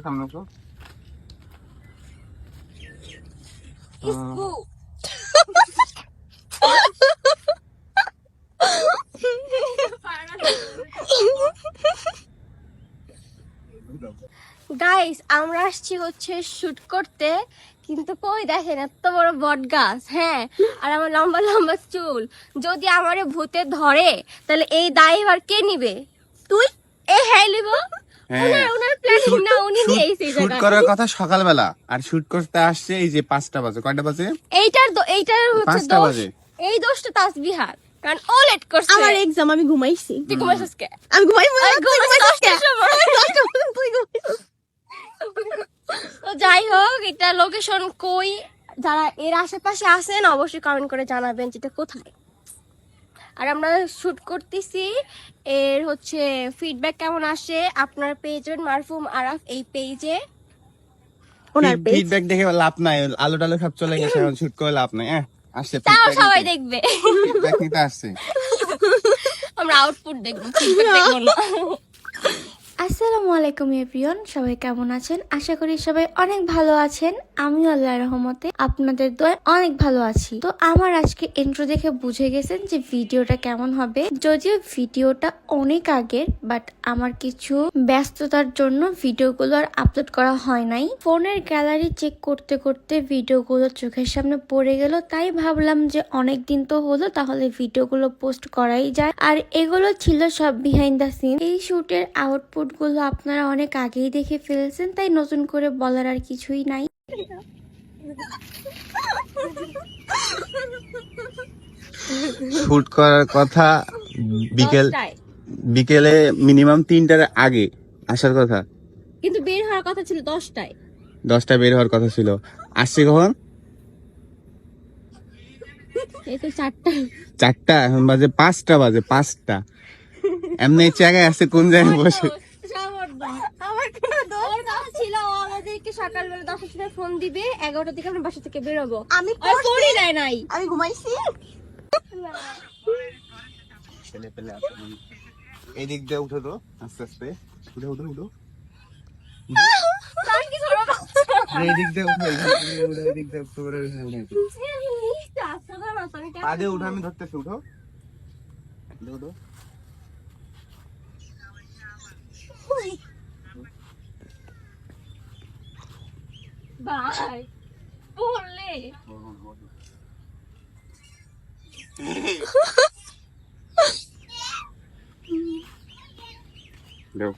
সামনে আসো আহ, গাইস আমরা আসছি হচ্ছে শুট করতে কিন্তু কই দেখেন এত বড় বট গাছ হ্যাঁ? আর আমার লম্বা লম্বা চুল। যদি আমারে ভূতে ধরে তাহলে এই দায় এবার কে নিবে? তুই? এ হ্যাঁ নিব উনার উনার প্ল্যানিং না উনি নিয়েছে এই শুট করার কথা সকালবেলা। আর শুট করতে আসছে এই যে পাঁচটা বাজে। কয়টা বাজে? এইটার এইটার পাঁচটা বাজে। এই দোষটা তাসবিহার কারণ ও লেট করছে। আমার এক্সাম আমি ঘুমাইছি। তুই ঘুমাইছিস কে? আমি ঘুমাই আমি ঘুমাইছি দশটার সময়। তুই ঘুমাইছিস। তো যাই হোক এটা লোকেশন কই? যারা এর আশেপাশে আছেন অবশ্যই কমেন্ট করে জানাবেন যেটা কোথায়। আর আমরা শ্যুট করতেছি। এর হচ্ছে ফিডব্যাক কেমন আসে? আপনার পেজের মারফুম আরাফ এই পেজে ওনার পেজ ফিডব্যাক দেখে লাভ নাই। আলো টালো সব চলে গেছে এখন শুট করে লাভ নাই হ্যাঁ? আসছে তাও সবাই দেখবে। ফিডব্যাক নিতে আসছে। আমরা আউটপুট দেখব ফিডব্যাক দেখব না। আসসালামু আলাইকুম, এভরিওয়ান। সবাই কেমন আছেন? আশা করি সবাই অনেক ভালো আছেন। আমিও আল্লাহ রহমতে আপনাদের দোয়ায় অনেক ভালো আছি। তো আমার আজকে ইন্ট্রো দেখে বুঝে গেছেন যে ভিডিওটা কেমন হবে। যদিও ভিডিওটা অনেক আগের বাট আমার কিছু ব্যস্ততার জন্য ভিডিওগুলো আর আপলোড করা হয় নাই। ফোনের গ্যালারি চেক করতে করতে ভিডিওগুলো চোখের সামনে পড়ে গেল। তাই ভাবলাম যে অনেক দিন তো হলো, তাহলে ভিডিওগুলো পোস্ট করাই যায়। আর এগুলো ছিল সব বিহাইন্ড দ্য সিন এই শুটের আউটপুট গুলো আপনারা অনেক আগেই দেখে ফেলেছেন তাই নতুন করে বলার আর কিছুই নাই। শুট করার কথা বিকেল বিকেলে মিনিমাম তিনটার আগে আসার কথা। কিন্তু বের হওয়ার কথা ছিল দশটায়। দশটা বের হওয়ার কথা ছিল। আসছে কখন? এই তো চারটা। চারটা এখন বাজে পাঁচটা বাজে পাঁচটা। এমনি জায়গায় আছে কোন জায়গায় বসে আমার কোনো দোষ ছিল ও আমাদেরকে সকালবেলা দশটার সময় ফোন দিবে এগারোটার দিকে আমরা বাসা থেকে বেরোবো। আমি ফোনই দেয় নাই আমি ঘুমাইছি। ছেলে পেলে এই দিক দিয়ে উঠো তো আস্তে আস্তে। উঠো উঠো উঠো? এই দিক দিয়ে দিক দিয়ে উঠো আমি ধরতেছি উঠো উঠো, ভাই বললে দাও।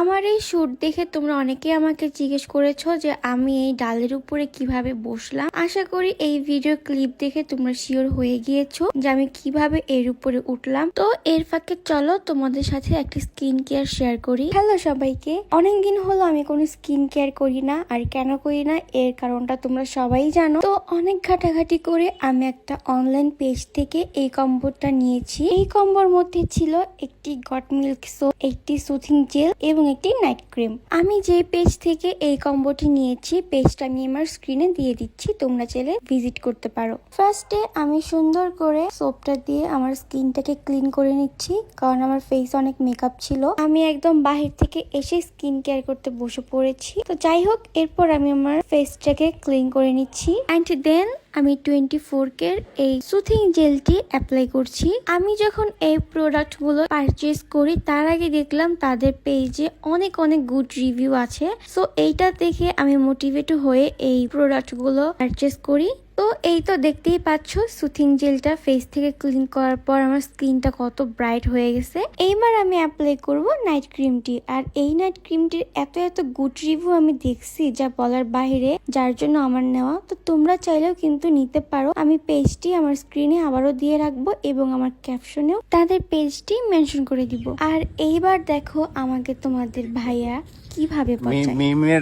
আমার এই শুট দেখে তোমরা অনেকেই আমাকে জিজ্ঞেস করেছ যে আমি এই ডালের উপরে কীভাবে বসলাম। আশা করি এই ভিডিও ক্লিপ দেখে তোমরা শিওর হয়ে গিয়েছো যে আমি কীভাবে এর উপরে উঠলাম। তো এর ফাঁকে চলো তোমাদের সাথে একটা স্কিন কেয়ার শেয়ার করি। হ্যালো সবাইকে। অনেকদিন হলো আমি কোনো স্কিন কেয়ার করি না আর কেন করি না এর কারণটা তোমরা সবাই জানো। তো অনেক ঘাটাঘাটি করে আমি একটা অনলাইন পেজ থেকে এই কম্বোটা নিয়েছি। এই কম্বোর মধ্যে ছিল একটি গট মিল্ক সোপ একটি সুথিং জেল এবং একটি নাইট ক্রিম আমি যে পেজ থেকে এই কম্বোটি নিয়েছি পেজটা আমি আমার স্ক্রিনে দিয়ে দিচ্ছি, তোমরা চাইলে ভিজিট করতে পারো। ফার্স্টে আমি সুন্দর করে সোপটা দিয়ে আমার স্কিনটাকে ক্লিন করে নিচ্ছি, কারণ আমার ফেস অনেক মেকআপ ছিল। আমি একদম বাহির থেকে এসে স্কিন কেয়ার করতে বসে পড়েছি। তো যাই হোক, এরপর আমি আমার ফেসটাকে ক্লিন করে নিচ্ছি। অ্যান্ড দেন আমি টোয়েন্টি ফোর কের এই সুথিং জেলটি অ্যাপ্লাই করছি। আমি যখন এই প্রোডাক্টগুলো পারচেস করি, তার আগে দেখলাম তাদের পেজে অনেক অনেক গুড রিভিউ আছে। সো এইটা দেখে আমি মোটিভেট হয়ে এই প্রোডাক্টগুলো পারচেস করি। তো এই তো দেখতেই পাচ্ছ সুথিং জেলটা ফেস থেকে ক্লিন করার পর আমার স্কিনটা কত ব্রাইট হয়ে গেছে। এইবার আমি অ্যাপ্লাই করব নাইট ক্রিমটি আর এই নাইট ক্রিমটির এত এত গুড রিভিউ আমি দেখছি যা বলার বাইরে যার জন্য আমার নেওয়া। তো তোমরা চাইলেও কিন্তু নিতে পারো। আমি পেজটি আমার স্ক্রিনে আবারও দিয়ে রাখব এবং আমার ক্যাপশনেও তাদের পেজটি মেনশন করে দিব। আর এইবার দেখো আমাকে তোমাদের ভাইয়া কীভাবে মি- পচায়।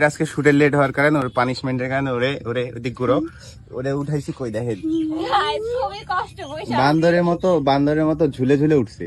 আজকে শুটের লেট হওয়ার কারণে ওর পানিশমেন্টের কারণে ওরে ওরে ওদিক ঘুরো। ওরে উঠাইছি কই দেখেন বান্দরের মতো বান্দরের মতো ঝুলে ঝুলে উঠছে।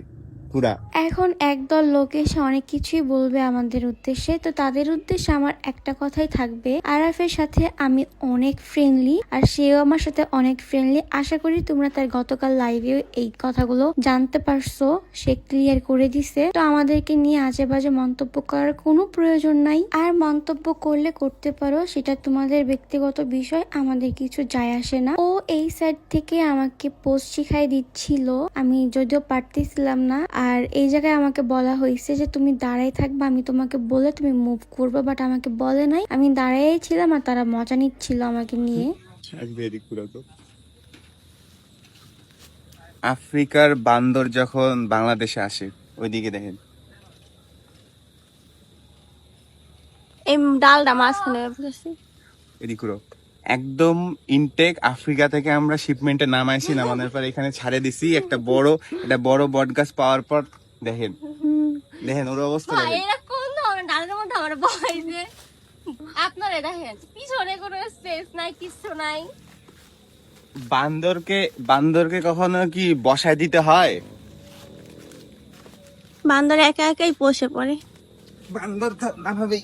পুরা এখন একদল লোক এসে অনেক কিছুই বলবে আমাদের উদ্দেশ্যে। তো তাদের উদ্দেশ্যে আমার একটা কথাই থাকবে। আরাফের সাথে আমি অনেক ফ্রেন্ডলি আর সেও আমার সাথে অনেক ফ্রেন্ডলি আশা করি তোমরা তার গতকাল লাইভে এই কথাগুলো জানতে পারছ। সে ক্লিয়ার করে দিছে। তো আমাদেরকে নিয়ে আজে বাজে মন্তব্য করার কোনো প্রয়োজন নাই। আর মন্তব্য করলে করতে পারো, সেটা তোমাদের ব্যক্তিগত বিষয়। আমাদের কিছু যায় আসে না। ও এই সাইড থেকে আমাকে পোস্ট শিখাই দিচ্ছিল। আমি যদিও পারতেছিলাম না। আর এই জায়গায় আমাকে বলা হয়েছে যে তুমি দাঁড়াই থাকবে আমি তোমাকে বলে তুমি মুভ করবে বাট আমাকে বলে নাই। আমি দাঁড়াই ছিলাম আর তারা মজা নিচ্ছিল আমাকে নিয়ে। আফ্রিকার বান্দর যখন বাংলাদেশে আসে ওইদিকে দেখেন। এই ডালটা মাঝখানে এদিক একদম ইনটেক আফ্রিকা থেকে আমরা শিপমেন্টে নামাইছি নামানোর পর এখানে ছাড়ে দিছি একটা বড় একটা বড় বট গাছ পাওয়ার পর দেখেন দেখেন ওর অবস্থা মা, দেখেন। কোন ধরনের? ডালের মধ্যে আমার বয়সে আপনারা দেখেন পিছনে কোনো স্পেস নাই কিছু নাই। বান্দরকে বান্দরকে কখনো কি বসায় দিতে হয়? বান্দর একা একাই বসে পড়ে। বান্দর না ভাবেই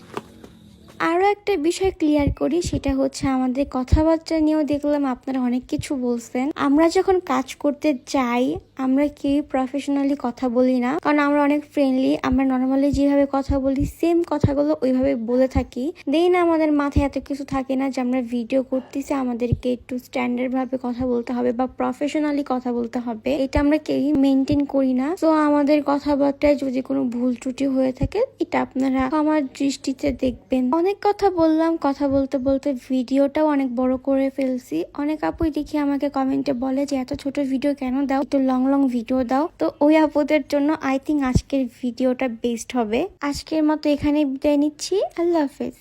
আরও একটা বিষয় ক্লিয়ার করি, সেটা হচ্ছে আমাদের কথাবার্তা নিয়েও দেখলাম আপনারা অনেক কিছু বলছেন। আমরা যখন কাজ করতে যাই, আমরা কেউই প্রফেশনালি কথা বলি না। কারণ আমরা অনেক ফ্রেন্ডলি আমরা নর্মালি যেভাবে কথা বলি সেম কথাগুলো ওইভাবে বলে থাকি। দেন আমাদের মাথায় এত কিছু থাকে না যে আমরা ভিডিও করতেছি, আমাদেরকে একটু স্ট্যান্ডার্ড ভাবে কথা বলতে হবে বা প্রফেশনালি কথা বলতে হবে। এটা আমরা কেউই মেনটেন করি না। তো আমাদের কথাবার্তায় যদি কোনো ভুল ত্রুটি হয়ে থাকে, এটা আপনারা আমার দৃষ্টিতে দেখবেন। অনেক কথা বললাম, কথা বলতে বলতে ভিডিওটাও অনেক বড় করে ফেলছি। অনেক আপুই দেখি আমাকে কমেন্টে বলে যে, এত ছোট ভিডিও কেন দাও? একটু লং লং ভিডিও দাও। তো ওই আপুদের জন্য আই থিঙ্ক আজকের ভিডিওটা বেস্ট হবে। আজকের মতো এখানে বিদায় নিচ্ছি। আল্লাহ হাফেজ।